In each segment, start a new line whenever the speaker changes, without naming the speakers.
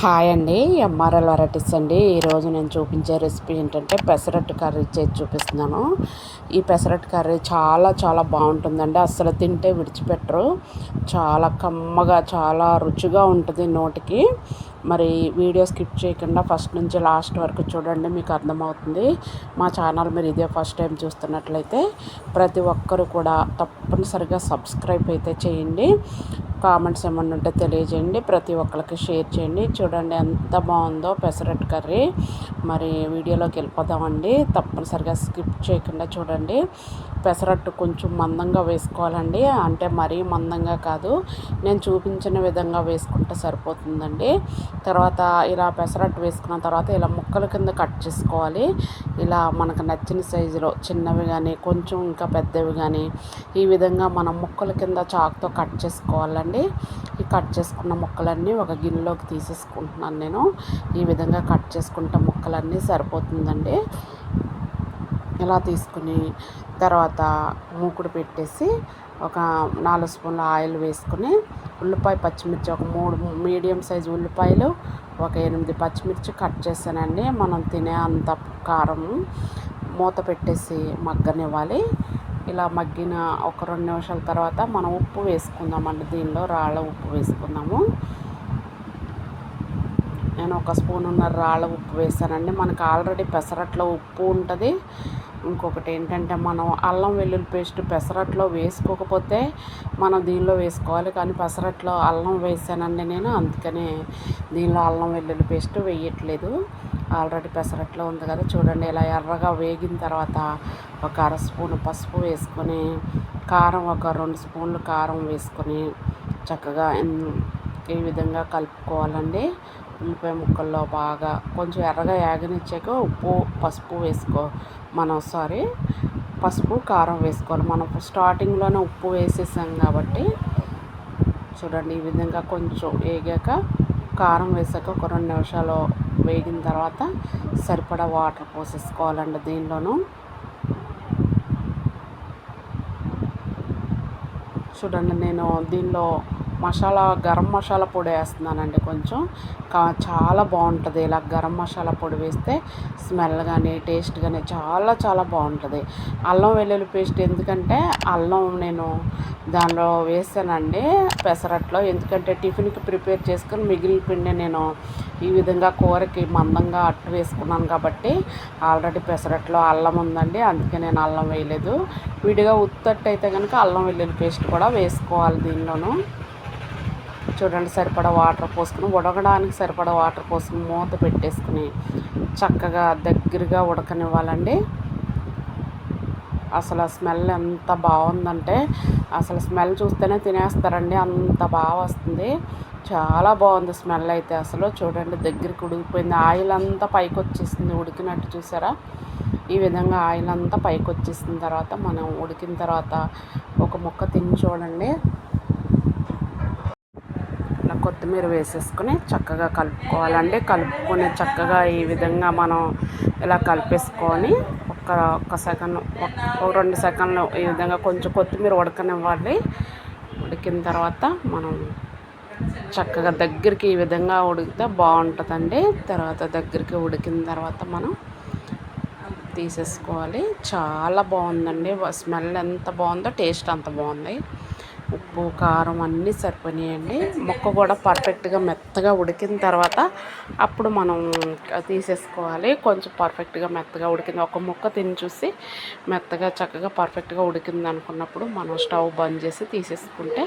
Hi అండి MRL varieties అండి. ఈరోజు నేను చూపించే రెసిపీ ఏంటంటే పెసరట్టు కర్రీ చేసి చూపిస్తున్నాను. ఈ పెసరట్టు కర్రీ చాలా చాలా బాగుంటుందండి. అస్సలు తింటే విడిచిపెట్టరు. చాలా కమ్మగా చాలా రుచిగా ఉంటుంది నోటికి. మరి వీడియో స్కిప్ చేయకుండా ఫస్ట్ నుంచి లాస్ట్ వరకు చూడండి మీకు అర్థమవుతుంది. మా ఛానల్ మీరు ఇదే ఫస్ట్ టైం చూస్తున్నట్లయితే ప్రతి ఒక్కరు కూడా తప్పనిసరిగా సబ్స్క్రైబ్ అయితే చేయండి. కామెంట్స్ ఏమన్నా ఉంటే తెలియజేయండి ప్రతి ఒక్కరికి షేర్ చేయండి. చూడండి ఎంత బాగుందో పెసరట్టు కర్రీ. మరి వీడియోలోకి వెళ్ళిపోదామండి. తప్పనిసరిగా స్కిప్ చేయకుండా చూడండి. పెసరట్టు కొంచెం మందంగా వేసుకోవాలండి. అంటే మరీ మందంగా కాదు. నేను చూపించిన విధంగా వేసుకుంటే సరిపోతుందండి. తర్వాత ఇలా పెసరట్టు వేసుకున్న తర్వాత ఇలా ముక్కల కింద కట్ చేసుకోవాలి. ఇలా మనకు నచ్చిన సైజులో చిన్నవి కానీ కొంచెం ఇంకా పెద్దవి కానీ ఈ విధంగా మనం ముక్కల కింద చాకుతో కట్ చేసుకోవాలండి. ఈ కట్ చేసుకున్న ముక్కలన్నీ ఒక గిన్నెలోకి తీసేసుకుంటున్నాను నేను. ఈ విధంగా కట్ చేసుకుంటే ముక్కలన్నీ సరిపోతుందండి. ఇలా తీసుకుని తర్వాత మూకుడు పెట్టేసి ఒక నాలుగు స్పూన్ల ఆయిల్ వేసుకుని ఉల్లిపాయ పచ్చిమిర్చి ఒక మూడు మీడియం సైజు ఉల్లిపాయలు ఒక ఎనిమిది పచ్చిమిర్చి కట్ చేశానండి. మనం తినే అంత కారం మూత పెట్టేసి మగ్గనివ్వాలి. ఇలా మగ్గిన ఒక రెండు నిమిషాల తర్వాత మనం ఉప్పు వేసుకుందామండి. దీనిలో రాళ్ళ ఉప్పు వేసుకుందాము. నేను ఒక స్పూన్ ఉన్న రాళ్ళ ఉప్పు వేసానండి మనకు ఆల్రెడీ పెసరట్లో ఉప్పు ఉంటుంది. ఇంకొకటి ఏంటంటే మనం అల్లం వెల్లుల్లి పేస్ట్ పెసరట్లో వేసుకోకపోతే మనం దీనిలో వేసుకోవాలి. కానీ పెసరట్లో అల్లం వేసానండి నేను. అందుకనే దీనిలో అల్లం వెల్లుల్లి పేస్ట్ వేయట్లేదు. ఆల్రెడీ పెసరట్లో ఉంది కదా. చూడండి ఇలా ఎర్రగా వేగిన తర్వాత ఒక అర స్పూన్ పసుపు వేసుకొని కారం ఒక రెండు స్పూన్లు కారం వేసుకొని చక్కగా ఈ విధంగా కలుపుకోవాలండి. ఉల్లిపాయ ముక్కల్లో బాగా కొంచెం ఎర్రగా యాగనిచ్చాక ఉప్పు పసుపు వేసుకో మనం సారీ పసుపు కారం వేసుకోవాలి. మనం స్టార్టింగ్లోనే ఉప్పు వేసేసాం కాబట్టి చూడండి ఈ విధంగా కొంచెం వేగాక కారం వేసాక ఒక రెండు నిమిషాలు వేగిన తర్వాత సరిపడా వాటర్ పోసేసుకోవాలండి దీనిలోనూ. చూడండి నేను దీనిలో మసాలా గరం మసాలా పొడి వేస్తున్నానండి కొంచెం. చాలా బాగుంటుంది. ఇలా గరం మసాలా పొడి వేస్తే స్మెల్ కానీ టేస్ట్ కానీ చాలా చాలా బాగుంటుంది. అల్లం వెల్లుల్లి పేస్ట్ ఎందుకంటే అల్లం నేను దానిలో వేసానండి పెసరట్లో. ఎందుకంటే టిఫిన్కి ప్రిపేర్ చేసుకుని మిగిలిన పిండి నేను ఈ విధంగా కూరకి మందంగా అట్టు వేసుకున్నాను కాబట్టి ఆల్రెడీ పెసరట్లో అల్లం ఉందండి. అందుకే నేను అల్లం వేయలేదు. విడిగా ఉత్తట్టు అయితే కనుక అల్లం వెల్లుల్లి పేస్ట్ కూడా వేసుకోవాలి దీనిలోనూ. చూడండి సరిపడా వాటర్ పోసుకుని ఉడకడానికి సరిపడా వాటర్ పోసుకుని మూత పెట్టేసుకుని చక్కగా దగ్గరగా ఉడకనివ్వాలండి. అసలు ఆ స్మెల్ ఎంత బాగుందంటే అసలు స్మెల్ చూస్తేనే తినేస్తారండి అంత బాగా వస్తుంది. చాలా బాగుంది స్మెల్ అయితే అసలు. చూడండి దగ్గరికి ఉడికిపోయింది. ఆయిల్ అంతా పైకి వచ్చేసింది ఉడికినట్టు చూసారా? ఈ విధంగా ఆయిల్ అంతా పైకి వచ్చేసిన తర్వాత మనం ఉడికిన తర్వాత ఒక ముక్క తిని చూడండి. కొత్తిమీర వేసేసుకుని చక్కగా కలుపుకోవాలండి. కలుపుకొని చక్కగా ఈ విధంగా మనం ఇలా కలిపేసుకొని ఒక ఒక సెకండ్ ఒక రెండు సెకండ్లు ఈ విధంగా కొంచెం కొత్తిమీర ఉడకనివ్వాలి. ఉడికిన తర్వాత మనం చక్కగా దగ్గరికి ఈ విధంగా ఉడికితే బాగుంటుందండి. తర్వాత దగ్గరికి ఉడికిన తర్వాత మనం తీసేసుకోవాలి. చాలా బాగుందండి. స్మెల్ ఎంత బాగుందో టేస్ట్ అంత బాగుంది. ఉప్పు కారం అన్నీ సరిపోయాయండి ముక్క కూడా పర్ఫెక్ట్గా మెత్తగా ఉడికిన తర్వాత అప్పుడు మనం తీసేసుకోవాలి. కొంచెం పర్ఫెక్ట్గా మెత్తగా ఉడికింది. ఒక ముక్క తిని చూసి మెత్తగా చక్కగా పర్ఫెక్ట్గా ఉడికింది అనుకున్నప్పుడు మనం స్టవ్ బంద్ చేసి తీసేసుకుంటే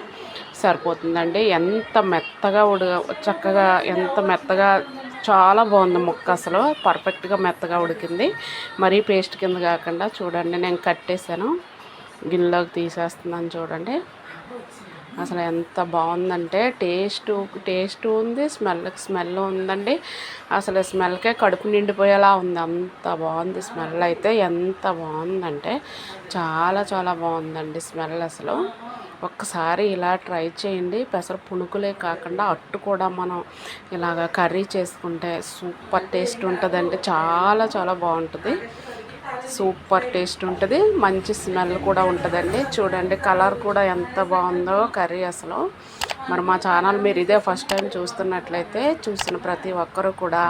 సరిపోతుందండి. ఎంత మెత్తగా ఉడ చక్కగా ఎంత మెత్తగా చాలా బాగుంది ముక్క అసలు. పర్ఫెక్ట్గా మెత్తగా ఉడికింది. మరీ పేస్ట్ కింద కాకుండా చూడండి నేను కట్టేశాను. గిన్నెలోకి తీసేస్తున్నాను చూడండి. అసలు ఎంత బాగుందంటే టేస్ట్ టేస్ట్ ఉంది స్మెల్కి స్మెల్ ఉందండి. అసలు స్మెల్కే కడుపు నిండిపోయేలా ఉంది. అంత బాగుంది స్మెల్ అయితే. ఎంత బాగుందంటే చాలా చాలా బాగుందండి స్మెల్ అసలు. ఒక్కసారి ఇలా ట్రై చేయండి. పెసర పునుకులే కాకుండా అట్టు కూడా మనం ఇలాగ కర్రీ చేసుకుంటే సూపర్ టేస్ట్ ఉంటుందండి. చాలా చాలా బాగుంటుంది. సూపర్ టేస్ట్ ఉంటుంది. మంచి స్మెల్ కూడా ఉంటుందండి. చూడండి కలర్ కూడా ఎంత బాగుందో కర్రీ అసలు. మరి మా ఛానల్ మీరు ఇదే ఫస్ట్ టైం చూస్తున్నట్లయితే చూసిన ప్రతి ఒక్కరూ కూడా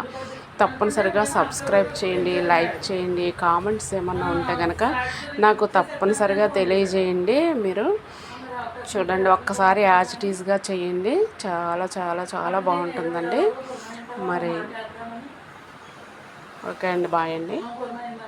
తప్పనిసరిగా సబ్స్క్రైబ్ చేయండి లైక్ చేయండి కామెంట్స్ ఏమన్నా ఉంటే కనుక నాకు తప్పనిసరిగా తెలియజేయండి మీరు. చూడండి ఒక్కసారి యాజిటీస్గా చేయండి. చాలా చాలా చాలా బాగుంటుందండి. మరి ఓకే అండి బాయ్ అండి.